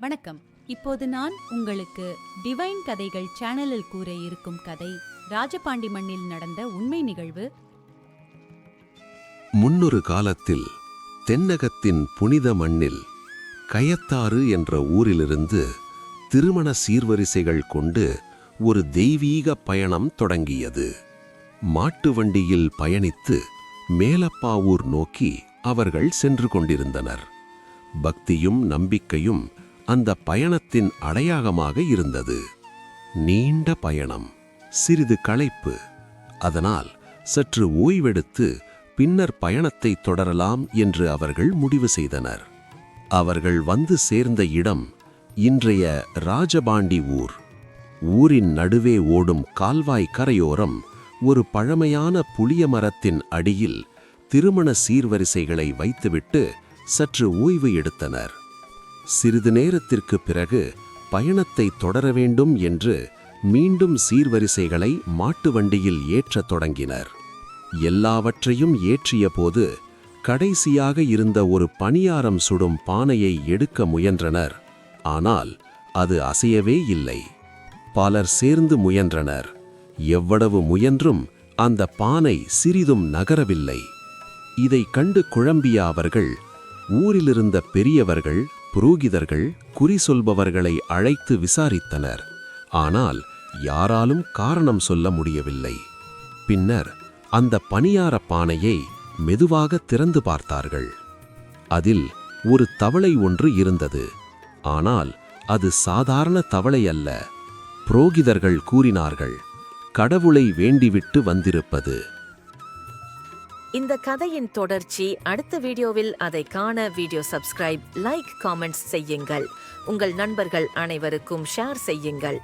வணக்கம். இப்போது நான் உங்களுக்கு டிவைன் கதைகள் சேனலில் கூற இருக்கும் கதை ராஜபாண்டி மண்ணில் நடந்த உண்மை நிகழ்வு. முன்னொரு காலத்தில் தென்னகத்தின் புனித மண்ணில் கயத்தாறு என்ற ஊரிலிருந்து திருமண சீர்வரிசைகள் கொண்டு ஒரு தெய்வீக பயணம் தொடங்கியது. மாட்டு வண்டியில் பயணித்து மேலப்பாவூர் நோக்கி அவர்கள் சென்று கொண்டிருந்தனர். பக்தியும் நம்பிக்கையும் அந்த பயணத்தின் அடையாளமாக இருந்தது. நீண்ட பயணம் சிறிது களைப்பு. அதனால் சற்று ஓய்வெடுத்து பின்னர் பயணத்தை தொடரலாம் என்று அவர்கள் முடிவு செய்தனர். அவர்கள் வந்து சேர்ந்த இடம் இன்றைய ராஜபாண்டி ஊர். ஊரின் நடுவே ஓடும் கால்வாய் கரையோரம் ஒரு பழமையான புளிய மரத்தின் அடியில் திருமண சீர்வரிசைகளை வைத்துவிட்டு சற்று ஓய்வு எடுத்தனர். சிறிது நேரத்திற்கு பிறகு பயணத்தை தொடர வேண்டும் என்று மீண்டும் சீர்வரிசைகளை மாட்டு வண்டியில் ஏற்றத் தொடங்கினர். எல்லாவற்றையும் ஏற்றிய போது கடைசியாக இருந்த ஒரு பணியாரம் சுடும் பானையை எடுக்க முயன்றனர். ஆனால் அது அசையவே இல்லை. பலர் சேர்ந்து முயன்றனர். எவ்வளவு முயன்றும் அந்த பானை சிறிதும் நகரவில்லை. இதை கண்டு குழம்பிய அவர்கள் ஊரிலிருந்த பெரியவர்கள் புரோகிதர்கள் குறி சொல்பவர்களை அழைத்து விசாரித்தனர். ஆனால் யாராலும் காரணம் சொல்ல முடியவில்லை. பின்னர் அந்த பணியார பானையை மெதுவாக திறந்து பார்த்தார்கள். அதில் ஒரு தவளை ஒன்று இருந்தது. ஆனால் அது சாதாரண தவளை அல்ல. புரோகிதர்கள் கூறினார்கள் கடவுளை வேண்டிவிட்டு வந்திருப்பது இந்த கதையின் தொடர்ச்சி அடுத்த வீடியோவில் அதை காண வீடியோ சப்ஸ்கிரைப் லைக் காமெண்ட்ஸ் செய்யுங்கள். உங்கள் நண்பர்கள் அனைவருக்கும் ஷேர் செய்யுங்கள்.